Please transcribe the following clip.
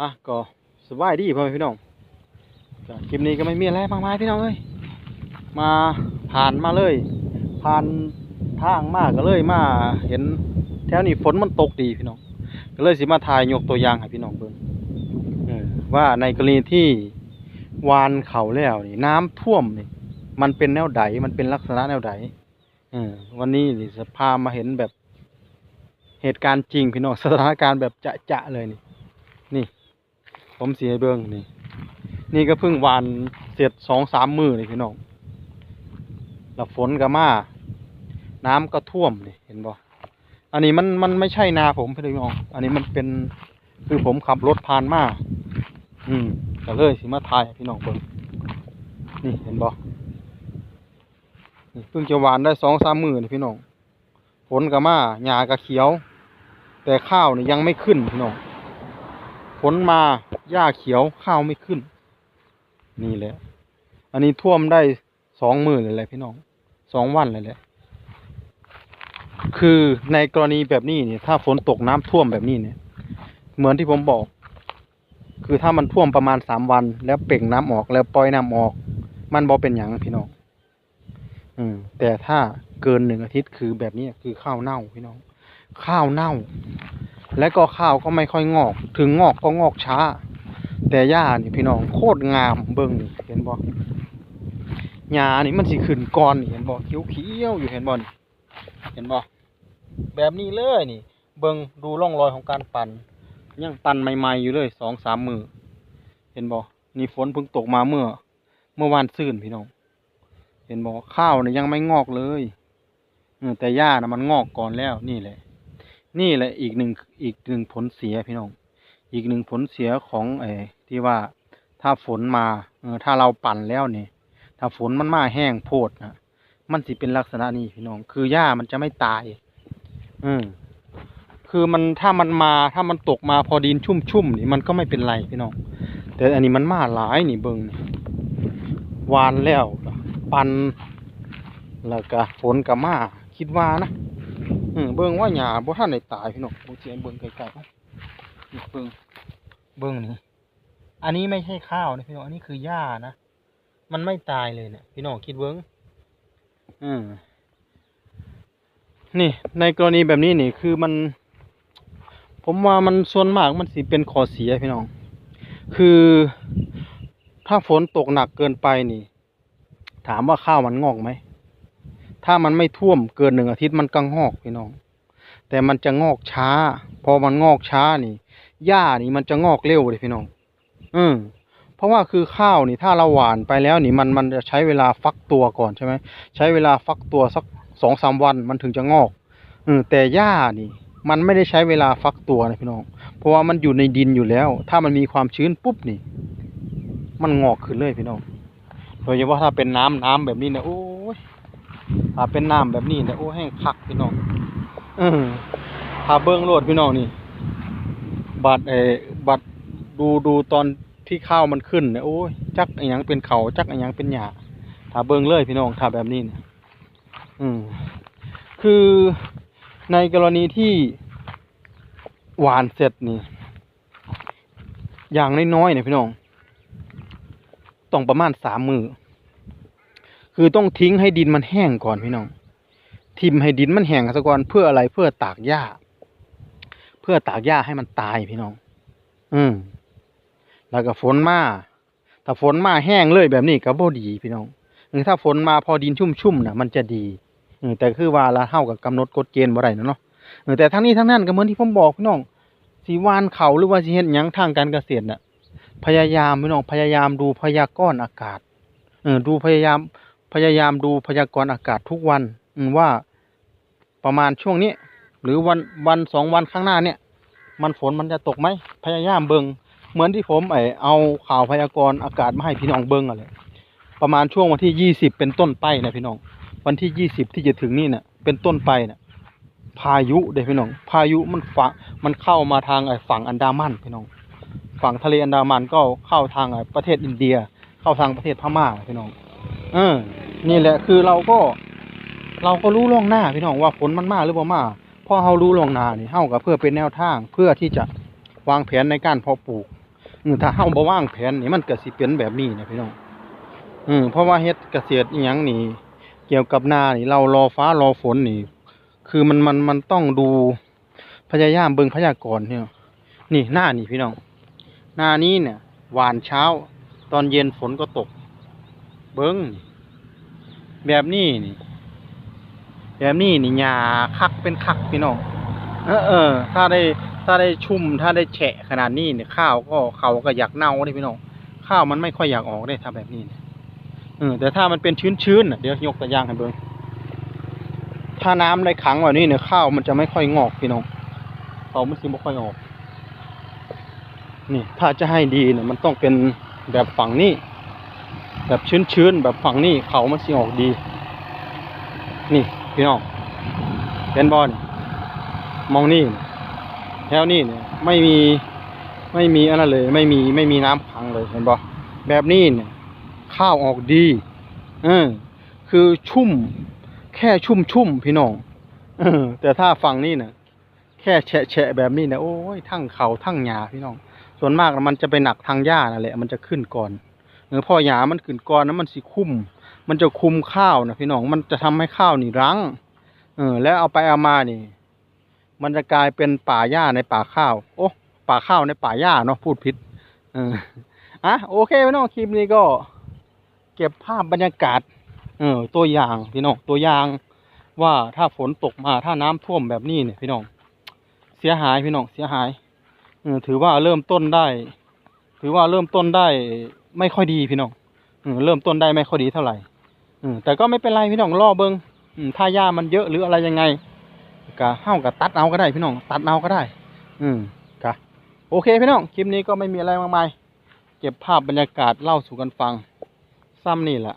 อะก็สบายดีพ่อแม่พี่น้องคลิปนี้ก็ไม่มีอะไรมากมายพี่น้องเอ้ยมาผ่านมาเลย ผ่านทางมากก็เลยมาเห็นแถวนี้ฝนมันตกดีพี่น้อง ก็เลยสิมาถ่ายยกตัวอย่างให้พี่น้องเบิ่งว่าในกรณีที่วานเขาแล้วนี่น้ำท่วมนี่มันเป็นแนวใดมันเป็นลักษณะแนวใดอวันนี้นี่จะพามาเห็นแบบเหตุการณ์จริงพี่น้องสถานการณ์แบบจะๆเลยนี่ นี่ ผมเสียเบิ้งนี่ นี่ก็เพิ่งวานเสร็จสองสามมือเลยพี่น้องแล้วฝนก็มา น้ำก็ท่วมนี่เห็นบ่อันนี้มันมันไม่ใช่นาผมพี่น้อง อันนี้มันเป็นคือผมขับรถผ่านมา อืมก็เลยสิมาถ่ายพี่น้องเบิ่งนี่เห็นบ่นี่เพิ่งจะหวานได้สองสามมือนี่พี่น้อง ฝนก็มาหญ้าก็เขียว แต่ข้าวนี่ยังไม่ขึ้นพี่น้อง ฝนมาหญ้าเขียวข้าวไม่ขึ้น นี่แหละ อันนี้ท่วมได้สองมือเลยแหละพี่น้องสองวันเลยแหละ คือในกรณีแบบนี้เนี่ย ถ้าฝนตกน้ำท่วมแบบนี้เนี่ย เหมือนที่ผมบอก คือถ้ามันท่วมประมาณสามวัน แล้วเป่งน้ำออกแล้วปล่อยน้ำออก มันบ่เป็นอย่างพี่น้องอืมแต่ถ้าเกินหนึ่งอาทิตย์คือแบบนี้คือข้าวเน่าพี่น้อง ข้าวเน่า และก็ข้าวก็ไม่ค่อยงอก ถึงงอกก็งอกช้า แต่หญ้านี่พี่น้องโคตรงามเบิ่งนี่เห็นบ่หญ้านี่มันสิขึ้นก่อนนี่เห็นบ่เขียวๆอยู่เห็นบ่นี่เห็นบ่แบบนี้เลยนี่ เบิ่งดูร่องรอยของการปั่นยังปั่นใหม่ๆอยู่เลยสองสามมือเห็นบ่นี่ฝนเพิ่งตกมาเมื่อ เมื่อวานซืนพี่น้อง เห็นบ่ข้าวนี่ยังไม่งอกเลยแต่หญ้านะมันงอกก่อนแล้วนี่แหละ นี่แหละอีกหนึ่งอีกหนึ่งผลเสียพี่น้อง อีกหนึ่งผลเสียของไอ้ที่ว่าถ้าฝนมาเออถ้าเราปั่นแล้วนี่ถ้าฝนมันมาแห้งโพดนะมันสิเป็นลักษณะนี้พี่น้อง คือหญ้ามันจะไม่ตาย อืมคือมันถ้ามันมาถ้ามันตกมาพอดินชุ่มๆนี่มันก็ไม่เป็นไรพี่น้อง แต่อันนี้มันมาหลายนี่เบิงนี่วานแล้วปั่นแล้วก็ฝนก็มาคิดว่านะ อืมเบิ่งว่าหญ้าบ่ทันได้ตายพี่น้องบ่เสียเบิ่งไกลๆเอ้านี่เบิ่งเบิ่งนี่อันนี้ไม่ใช่ข้าวนะพี่น้องอันนี้คือหญ้านะมันไม่ตายเลยเนี่ยพี่น้องคิดเบิ่งอืมนี่ ในกรณีแบบนี้นี่คือมัน ผมว่ามันส่วนมากมันสิเป็นขอเสียพี่น้อง คือ ถ้าฝนตกหนักเกินไปนี่ ถามว่าข้าวมันงอกไหม ถ้ามันไม่ท่วมเกินหนึ่งอาทิตย์มันก็งอกพี่น้อง แต่มันจะงอกช้า พอมันงอกช้านี่หญ้านี่มันจะงอกเร็วเลยพี่น้องอืมเพราะว่าคือข้าวนี่ถ้าเราหว่านไปแล้วนี่มันมันจะใช้เวลาฟักตัวก่อนใช่ไหมใช้เวลาฟักตัวสักสองสามวันมันถึงจะงอกอืมแต่หญ้านี่ มันไม่ได้ใช้เวลาฟักตัวนะพี่น้อง เพราะว่ามันอยู่ในดินอยู่แล้ว ถ้ามันมีความชื้นปุ๊บนี่ มันงอกขึ้นเลยพี่น้องโดยเฉพาะถ้าเป็นน้ำน้ำแบบนี้นี่ยโอ้ ถ้าเป็นน้ำแบบนี้เนี่ยโอ้แห้งคักพี่น้องอถ้าเบิ้งโลดพี่น้องนี่ บัดเอบัดดูดูตอนที่ข้าวมันขึ้นเนี่ยโอ้ยจักอหยังเป็นเขาจักอหยังเป็นหญ้าถ้าเบิ้งเลยพี่น้องถ้าแบบนี้เนี่ยอืม คือในกรณีที่หวานเสร็จนี่ อย่างน้อยๆเนี่ยพี่น้อง ต้องประมาณสามมือ คือต้องทิ้งให้ดินมันแห้งก่อนพี่น้อง ทิมให้ดินมันแห้งซะก่อนเพื่ออะไรเพื่อตากหญ้า เพื่อตากหญ้าให้มันตายพี่น้อง อืมแล้วก็ฝนมาถ้าฝนมาแห้งเลยแบบนี้ก็บ่ดีพี่น้องหรือถ้าฝนมาพอดินชุ่มๆนะมันจะดีออแต่คือว่าละเท่ากับกำหนดกฎเกณฑ์บ่ได้นะเนาะแต่ทั้งนี้ทั้งนั้นก็เหมือนที่ผมบอกพี่น้องสีวานเขาหรือว่าสิเฮ็ดยังทางการเกษตรน่ะ พยายามพี่น้องพยายามดูพยากรณ์อากาศเออดูพยายาม พยายามดูพยากรณ์อากาศทุกวันว่าประมาณช่วงนี้ หรือวันวันสองวันข้างหน้าเนี่ย มันฝนมันจะตกไหมพยายามเบิงเหมือนที่ผมไอเอาข่าวพยากรณ์อากาศมาให้พี่น้องเบิงอะไรประมาณช่วงวันที่ยี่สิบเป็นต้นไปนะพี่น้อง วันที่ยี่สิบที่จะถึงนี่เนี่ยเป็นต้นไปเนี่ยพายุเด้พี่น้อง พายุมันฝั่งมันเข้ามาทางไอฝั่งอันดามันพี่น้อง ฝั่งทะเลอันดามันก็เข้าทางไอ้ประเทศอินเดีย เข้าทางประเทศพม่าพี่น้อง เออ นี่แหละคือเราก็ เราก็รู้ล่วงหน้าพี่น้องว่าฝนมันมาหรือบ่มาพอเรารู้ล่วงหน้านี่เฮาก็เพื่อเป็นแนวทางเพื่อที่จะวางแผนในการเพาะปลูกถ้าเฮาบ่วางแผนนี่มันก็สิเป็นแบบนี้นะพี่น้องอืมเพราะว่าเฮ็ดเกษตรอีหยังนี่ เกี่ยวกับนานี่ เรารอฟ้ารอฝนนี่ คือมันมันมันต้องดูพยายามเบิ่งพยากรณ์เนี่ยนี่หน้านี่พี่น้องหน้านี้เนี่ยหวานเช้า ตอนเย็นฝนก็ตก เบิ้งแบบนี้นี่ แบบนี้นี่หญ้าคักเป็นคักพี่น้องเออเออ ถ้าได้ถ้าได้ชุ่มถ้าได้แฉะขนาดนี้เนี่ยข้าวก็เขาก็อยากเน่าได้พี่น้องข้าวมันไม่ค่อยอยากออกได้ถ้าแบบนี้เนี่ยเออแต่ถ้ามันเป็นชื้นๆเดี๋ยวยกตัวอย่างให้เบิ่งถ้าน้ำได้ขังแบบนี้เนี่ยข้าวมันจะไม่ค่อยงอกพี่น้องเขามันสิบ่ค่อยออก นี่ ถ้าจะให้ดีเนี่ยมันต้องเป็นแบบฝั่งนี้ แบบชื้นๆ แบบฝั่งนี้เขามันสิออกดี นี่พี่น้องเป็นบอลมองนี่แถวนี้เนี่ยไม่มีไม่มีอะไรเลย ไม่มีไม่มีน้ำขังเลยเห็นบ่แบบนี้เนี่ยข้าวออกดีเออคือชุ่ม แค่ชุ่มชุ่มๆพี่น้องเออแต่ถ้าฝั่งนี้เนี่ยแค่แฉะแฉะแบบนี้เนี่ยโอ้ยทั้งเขาทั้งหญ้าพี่น้อง ส่วนมากมันจะไปหนักทางหญ้านั่นแหละมันจะขึ้นก่อน เออพ่อหญ้ามันขึ้นก่อนแล้วมันสิคุ้ม มันจะคุมข้าวนะพี่น้องมันจะทำให้ข้าวนี่รั้ง เออ แล้วเอาไปเอามานี่ มันจะกลายเป็นป่าหญ้าในป่าข้าว โอ้ป่าข้าวในป่าหญ้าเนาะพูดผิด เอออะโอเคพี่น้องคลิปนี้ก็ เก็บภาพบรรยากาศ เออ ตัวอย่างพี่น้องตัวอย่างว่าถ้าฝนตกมาถ้าน้ำท่วมแบบนี้เนี่ยพี่น้อง เสียหายพี่น้องเสียหายเออถือว่าเริ่มต้นได้ ถือว่าเริ่มต้นได้ ไม่ค่อยดีพี่น้องเริ่มต้นได้ไม่ค่อยดีเท่าไหร่อแต่ก็ไม่เป็นไรพี่น้องรอเบิงถ้าหญ้ามันเยอะหรืออะไรยังไงกะเฮากับตัดเอาก็ได้พี่น้องตัดเอาก็ได้ อืมกะโอเคพี่น้องคลิปนี้ก็ไม่มีอะไรมากมาย เก็บภาพบรรยากาศเล่าสู่กันฟัง ซ้ำนี่แหละ